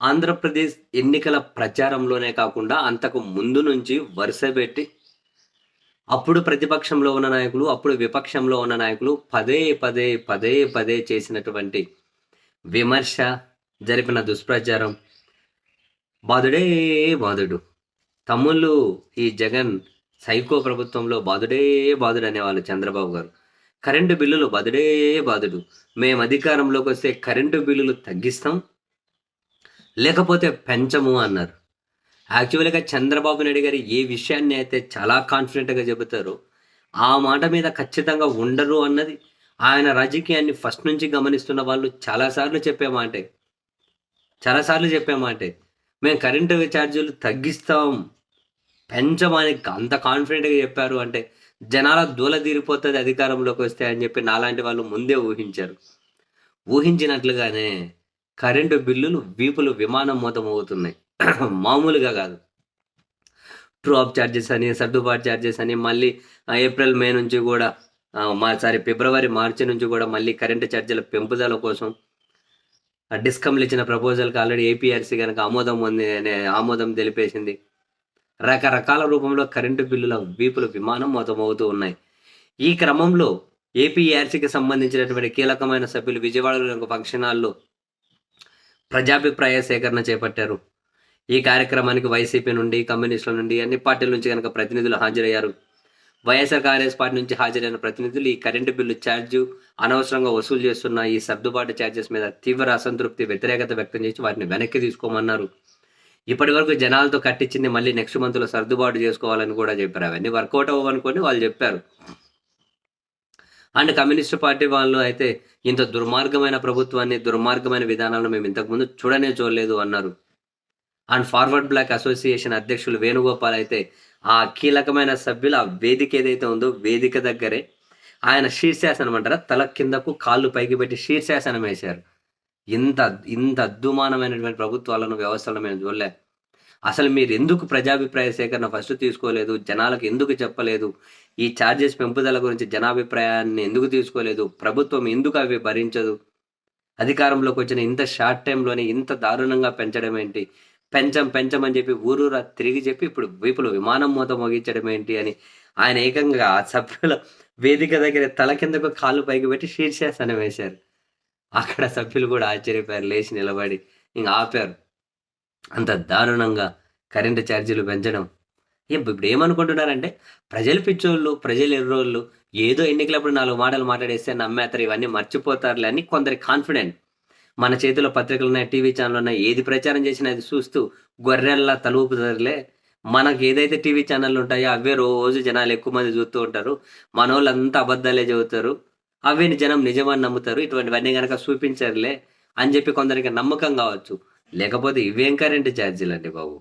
ఆంధ్రప్రదేశ్ ఎన్నికల ప్రచారంలోనే కాకుండా అంతకు ముందు నుంచి వరుస పెట్టి అప్పుడు ప్రతిపక్షంలో ఉన్న నాయకులు అప్పుడు విపక్షంలో ఉన్న నాయకులు పదే పదే పదే పదే చేసినటువంటి విమర్శ జరిపిన దుష్ప్రచారం. బాధుడే బాధుడు తమ్ముళ్ళు ఈ జగన్ సైకో ప్రభుత్వంలో బాధుడే బాధుడు అనేవాళ్ళు చంద్రబాబు గారు. కరెంటు బిల్లులు బాధుడే బాధుడు మేము అధికారంలోకి వస్తే కరెంటు బిల్లులు తగ్గిస్తాం. లేకపోతే పెంచము అన్నారు. యాక్చువల్గా చంద్రబాబు నాయుడు గారు ఏ విషయాన్ని అయితే చాలా కాన్ఫిడెంట్గా చెబుతారో ఆ మాట మీద ఖచ్చితంగా ఉండరు అన్నది ఆయన రాజకీయాన్ని ఫస్ట్ నుంచి గమనిస్తున్న వాళ్ళు చాలాసార్లు చెప్పే మాటే. చాలాసార్లు చెప్పే మాటే. మేము కరెంటు ఛార్జీలు తగ్గిస్తాం. పెంచమని అంత కాన్ఫిడెంట్గా చెప్పారు అంటే జనాల దూల తీరిపోతుంది అధికారంలోకి వస్తే అని చెప్పి నాలాంటి వాళ్ళు ముందే ఊహించారు. ఊహించినట్లుగానే కరెంటు బిల్లులు వీపులు విమానం మూతమవుతున్నాయి. అవుతున్నాయి మామూలుగా కాదు. ట్రూ ఛార్జెస్ అని సర్దుబాటు ఛార్జెస్ అని మళ్ళీ ఏప్రిల్ మే నుంచి కూడా మా సారీ ఫిబ్రవరి మార్చి నుంచి కూడా మళ్ళీ కరెంటు ఛార్జీల పెంపుదల కోసం డిస్కంలు ఇచ్చిన ప్రపోజల్కి ఆల్రెడీ ఏపీఆర్సీ కనుక ఆమోదం ఉంది అనే ఆమోదం తెలిపేసింది. రకరకాల రూపంలో కరెంటు బిల్లుల వీపులు విమానం మొత్తం ఉన్నాయి. ఈ క్రమంలో ఏపీఆర్సీకి సంబంధించినటువంటి కీలకమైన సభ్యులు విజయవాడలో ఒక ఫంక్షన్ హాల్లో ప్రజాభిప్రాయ సేకరణ చేపట్టారు. ఈ కార్యక్రమానికి వైసీపీ నుండి కమ్యూనిస్టుల నుండి అన్ని పార్టీల నుంచి కనుక ప్రతినిధులు హాజరయ్యారు. వైఎస్ఆర్ కాంగ్రెస్ పార్టీ నుంచి హాజరైన ప్రతినిధులు ఈ కరెంటు బిల్లు ఛార్జ్ అనవసరంగా వసూలు చేస్తున్న ఈ సర్దుబాటు ఛార్జెస్ మీద తీవ్ర అసంతృప్తి వ్యతిరేకత వ్యక్తం చేసి వాటిని వెనక్కి తీసుకోమన్నారు. ఇప్పటి వరకు జనాలతో కట్టించింది మళ్ళీ నెక్స్ట్ మంత్లో సర్దుబాటు చేసుకోవాలని కూడా చెప్పారు. అవన్నీ వర్కౌట్ అవ్వనుకొని వాళ్ళు చెప్పారు. అండ్ కమ్యూనిస్ట్ పార్టీ వాళ్ళు అయితే ఇంత దుర్మార్గమైన ప్రభుత్వాన్ని దుర్మార్గమైన విధానాలను మేము ఇంతకుముందు చూడనే చూడలేదు అన్నారు. అండ్ ఫార్వర్డ్ బ్లాక్ అసోసియేషన్ అధ్యక్షులు వేణుగోపాల్ అయితే ఆ కీలకమైన సభ్యులు ఆ వేదిక ఏదైతే ఉందో వేదిక దగ్గరే ఆయన శీర్షాసనం అంటారా? తల కిందకు కాళ్ళు పైకి పెట్టి శీర్షాసనం వేశారు. ఇంత ఇంత అద్దుమానమైనటువంటి ప్రభుత్వాలను వ్యవస్థలను మేము చూడలే. అసలు మీరు ఎందుకు ప్రజాభిప్రాయ సేకరణ ఫస్ట్ తీసుకోలేదు? జనాలకు ఎందుకు చెప్పలేదు? ఈ ఛార్జెస్ పెంపుదల గురించి జనాభిప్రాయాన్ని ఎందుకు తీసుకోలేదు? ప్రభుత్వం ఎందుకు అవి భరించదు? అధికారంలోకి వచ్చిన ఇంత షార్ట్ టైంలోనే ఇంత దారుణంగా పెంచడం ఏంటి? పెంచం పెంచమని చెప్పి ఊరూరా తిరిగి చెప్పి ఇప్పుడు వీపులు విమానం మూత మోగించడం ఏంటి అని ఆయన ఏకంగా ఆ సభ్యుల వేదిక దగ్గర తల కిందకు కాళ్ళు పైకి పెట్టి శీర్షాసనం వేశారు. అక్కడ సభ్యులు కూడా ఆశ్చర్యపోయారు లేచి నిలబడి. ఇంకా ఆపారు. అంత దారుణంగా కరెంటు ఛార్జీలు పెంచడం. ఇప్పుడు ఏమనుకుంటున్నారంటే ప్రజలు పిచ్చోళ్ళు ప్రజలు ఎర్రోళ్ళు ఏదో ఎన్నికలప్పుడు నాలుగు మాటలు మాట్లాడేస్తే నమ్మేస్తారు ఇవన్నీ మర్చిపోతారులే అని కొందరి కాన్ఫిడెంట్ మన చేతిలో పత్రికలు ఉన్నాయి టీవీ ఛానల్ ఉన్నాయి ఏది ప్రచారం చేసినా అది చూస్తూ గొర్రెల్లా తలుపుతారులే మనకి ఏదైతే టీవీ ఛానళ్ళు ఉంటాయో అవే రోజు జనాలు ఎక్కువ మంది చూస్తూ ఉంటారు. మన వాళ్ళంతా అబద్ధాలే చదువుతారు అవే జనం నిజమని నమ్ముతారు. ఇటువంటివన్నీ కనుక చూపించారులే అని చెప్పి కొందరికి నమ్మకం కావచ్చు. లేకపోతే ఇవేం కరెంటు ఛార్జీలు అండి బాబు?